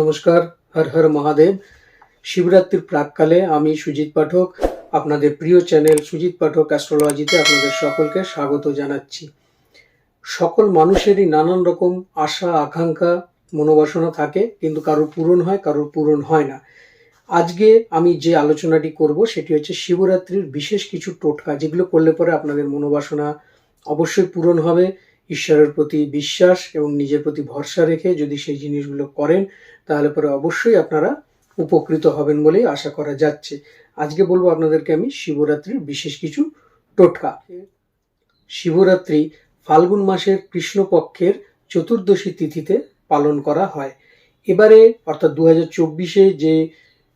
নমস্কার, হর হর মহাদেব। শিবরাত্রির প্রাককালে আমি সুজিত পাঠক, আপনাদের প্রিয় চ্যানেল সুজিত পাঠক অ্যাস্ট্রোলজিতে আপনাদের সকলকে স্বাগত জানাচ্ছি। সকল মানুষেরই নানান রকম আশা, আকাঙ্ক্ষা, মনোবাসনা থাকে, কিন্তু কারোর পূরণ হয়, কারোর পূরণ হয় না। আজকে আমি যে আলোচনাটি করব, সেটি হচ্ছে শিবরাত্রির বিশেষ কিছু টোটকা, যেগুলো করলে পরে আপনাদের মনোবাসনা অবশ্যই পূরণ হবে। ঈশ্বরের প্রতি বিশ্বাস এবং নিজের প্রতি ভরসা রেখে যদি সেই জিনিসগুলো করেন, তাহলে পরে অবশ্যই আপনারা উপকৃত হবেন বলেই আশা করা যাচ্ছে। আজকে বলব আপনাদেরকে আমি শিবরাত্রির বিশেষ কিছু টোটকা। শিবরাত্রি ফাল্গুন মাসের কৃষ্ণপক্ষের চতুর্দশী তিথিতে পালন করা হয়। এবারে অর্থাৎ দু হাজার যে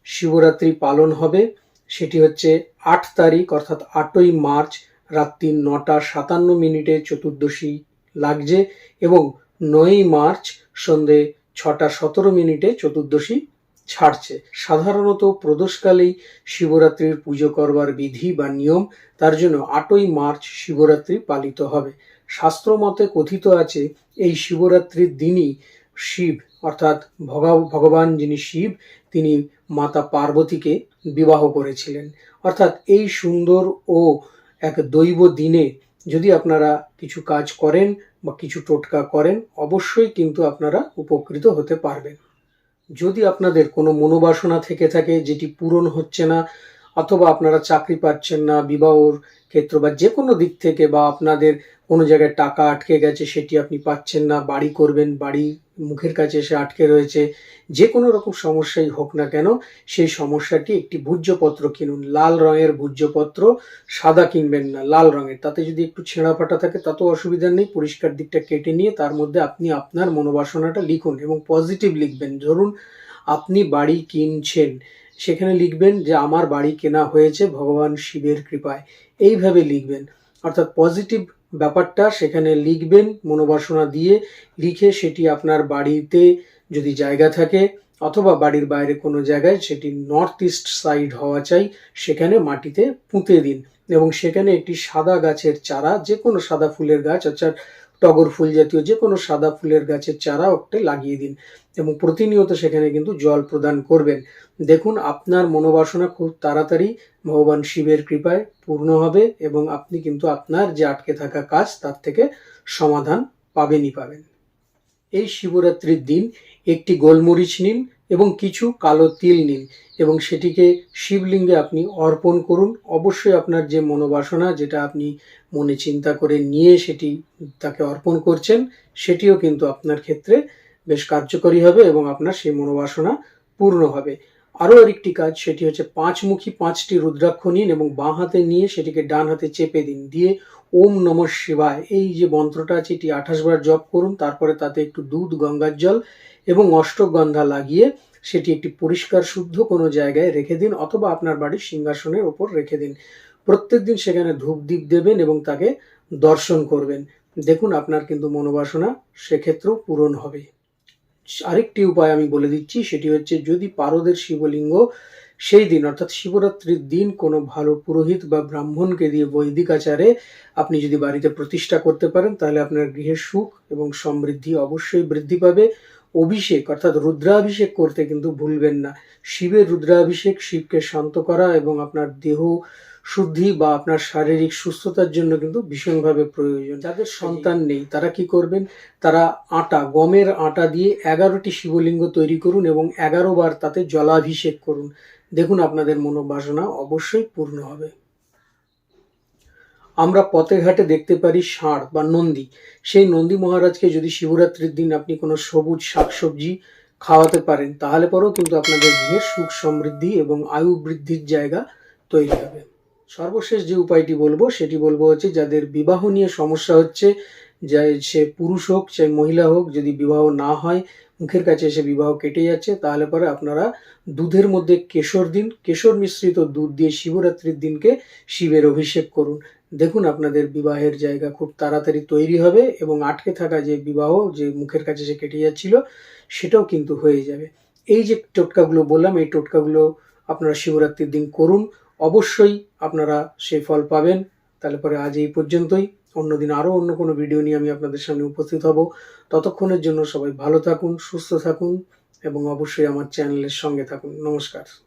শিবরাত্রি পালন হবে, সেটি হচ্ছে আট তারিখ, অর্থাৎ আটই মার্চ রাত্রি নটা সাতান্ন মিনিটে চতুর্দশী লাগছে এবং নয়ই মার্চ সন্ধে ছটা সতেরো মিনিটে চতুর্দশী ছাড়ছে। সাধারণত প্রদোষকালেই শিবরাত্রির পুজো করবার বিধি বা নিয়ম, তার জন্য আটই মার্চ শিবরাত্রি পালিত হবে। শাস্ত্র মতে কথিত আছে, এই শিবরাত্রির দিনই শিব, অর্থাৎ ভগা- ভগবান যিনি শিব, তিনি মাতা পার্বতীকে বিবাহ করেছিলেন। অর্থাৎ এই সুন্দর ও এক দৈব দিনে যদি আপনারা কিছু কাজ করেন বা কিছু টোটকা করেন, অবশ্যই কিন্তু আপনারা উপকৃত হতে পারবেন। যদি আপনাদের কোনো মনোবাসনা থেকে থাকে যেটি পূরণ হচ্ছে না, অথবা আপনারা চাকরি পাচ্ছেন না, বিবাহর ক্ষেত্র বা যে কোনো দিক থেকে বা আপনাদের কোনো জায়গায় টাকা আটকে গেছে সেটি আপনি পাচ্ছেন না, বাড়ি করবেন, বাড়ি মুখের কাছে এসে আটকে রয়েছে। যে কোনো রকম সমস্যাই হোক না কেন, সেই সমস্যাটি একটি ভূজ্যপত্র কিনুন। লাল রঙের ভূজ্যপত্র, সাদা কিনবেন না, লাল রঙের। তাতে যদি একটু ছেঁড়া ফাটা থাকে, তাতেও অসুবিধা নেই। পরিষ্কার দিকটা কেটে নিয়ে তার মধ্যে আপনি আপনার মনোবাসনাটা লিখুন এবং পজিটিভ লিখবেন। ধরুন, আপনি বাড়ি কিনছেন, সেখানে লিখবেন যে, আমার বাড়ি কেনা হয়েছে ভগবান শিবের কৃপায়। এইভাবে লিখবেন। অর্থাৎ পজিটিভ ব্যাপারটা, সেখানে লিখবেন, মনোবাসনা দিয়ে লিখে সেটি আপনার বাড়িতে যদি জায়গা থাকে অথবা বাড়ির বাইরে কোনো জায়গায় সেটি নর্থ ইস্ট সাইড হওয়া চাই, সেখানে মাটিতে পুঁতে দিন। এবং সেখানে একটি সাদা গাছের চারা যে কোনো সাদা ফুলের গাছ, অর্থাৎ টগর ফুল জাতীয় যে কোনো সাদা ফুলের গাছের চারা একটা লাগিয়ে দিন এবং প্রতিনিয়ত সেখানে কিন্তু জল প্রদান করবেন। দেখুন, আপনার মনোবাসনা খুব তাড়াতাড়ি ভগবান শিবের কৃপায় পূর্ণ হবে এবং আপনি কিন্তু আপনার যে আটকে থাকা কাজ তার থেকে সমাধান পাবেনই পাবেন। এই শিবরাত্রির দিন একটি গোলমরিচ নিন এবং কিছু কালো তিল নিন এবং সেটিকে শিবলিঙ্গে আপনি অর্পণ করুন। অবশ্যই আপনার যে মনোবাসনা যেটা আপনি মনে চিন্তা করে নিয়ে সেটি তাকে অর্পণ করছেন, সেটিও কিন্তু আপনার ক্ষেত্রে বেশ কার্যকরী হবে এবং আপনার সেই মনোবাসনা পূর্ণ হবে। আরও আরেকটি কাজ, সেটি হচ্ছে পাঁচমুখী পাঁচটি রুদ্রাক্ষ নিন এবং বাঁ হাতে নিয়ে সেটিকে ডান হাতে চেপে দিন। দিয়ে ওম নম শিবায়, এই যে মন্ত্রটা আছে এটি আঠাশ বার জপ করুন, তারপরে তাতে একটু দুধ, গঙ্গার জল এবং অষ্টগন্ধা লাগিয়ে সেটি একটি পরিষ্কার, শুদ্ধ কোনো জায়গায় রেখে দিন অথবা আপনার বাড়ির সিংহাসনের ওপর রেখে দিন। প্রত্যেক দিন সেখানে ধূপ দ্বীপ দেবেন এবং তাকে দর্শন করবেন। দেখুন, আপনার কিন্তু মনোবাসনা সেক্ষেত্রেও পূরণ হবে। আরেকটি উপায় আমি বলে দিচ্ছি, সেটি হচ্ছে যদি পারদের শিবলিঙ্গ সেই দিন, অর্থাৎ শিবরাত্রির দিন কোনো ভালো পুরোহিত বা ব্রাহ্মণকে দিয়ে বৈদিক আচারে আপনি যদি বাড়িতে প্রতিষ্ঠা করতে পারেন, তাহলে আপনার গৃহের সুখ এবং সমৃদ্ধি অবশ্যই বৃদ্ধি পাবে। অভিষেক, অর্থাৎ রুদ্রাভিষেক করতে কিন্তু ভুলবেন না। শিবের রুদ্রাভিষেক শিবকে শান্ত করা এবং আপনার দেহ শুদ্ধি বা আপনার শারীরিক সুস্থতার জন্য কিন্তু ভীষণভাবে প্রয়োজন। যাদের সন্তান নেই, তারা কি করবেন? তারা আটা, গমের আটা দিয়ে এগারোটি শিবলিঙ্গ তৈরি করুন এবং এগারো বার তাতে জলাভিষেক করুন। দেখুন আপনাদের মনোবাসনা অবশ্যই পূর্ণ হবে। আমরা পথে ঘাটে দেখতে পারি ষাঁড় বা নন্দী। সেই নন্দী মহারাজকে যদি শিবরাত্রির দিন আপনি কোনো সবুজ শাকসবজি খাওয়াতে পারেন, তাহলে পরেও কিন্তু আপনাদের গৃহে সুখ সমৃদ্ধি এবং আয়ু বৃদ্ধির জায়গা তৈরি হবে। সর্বশেষ যে উপায়টি বলব, সেটি বলব হচ্ছে যাদের বিবাহ নিয়ে সমস্যা হচ্ছে যে সে পুরুষ হোক, সে মহিলা হোক, যদি বিবাহ না হয়, মুখের কাছে এসে বিবাহ কেটে যাচ্ছে, তাহলে পরে আপনারা দুধের মধ্যে কেশর দিন, কেশর মিশ্রিত দুধ দিয়ে শিবরাত্রির দিনকে শিবের অভিষেক করুন। দেখুন, আপনাদের বিবাহের জায়গা খুব তাড়াতাড়ি তৈরি হবে এবং আটকে থাকা যে বিবাহ, যে মুখের কাছে সে কেটে যাচ্ছিল, সেটাও কিন্তু হয়ে যাবে। এই যে টোটকাগুলো বললাম, এই টোটকাগুলো আপনারা শিবরাত্রির দিন করুন। অবশ্যই আপনারা সেই ফল পাবেন। তাহলে পরে আজ এই পর্যন্তই। অন্যদিন আরও অন্য কোনো ভিডিও নিয়ে আমি আপনাদের সামনে উপস্থিত হব। ততক্ষণের জন্য সবাই ভালো থাকুন, সুস্থ থাকুন এবং অবশ্যই আমার চ্যানেলের সঙ্গে থাকুন। নমস্কার।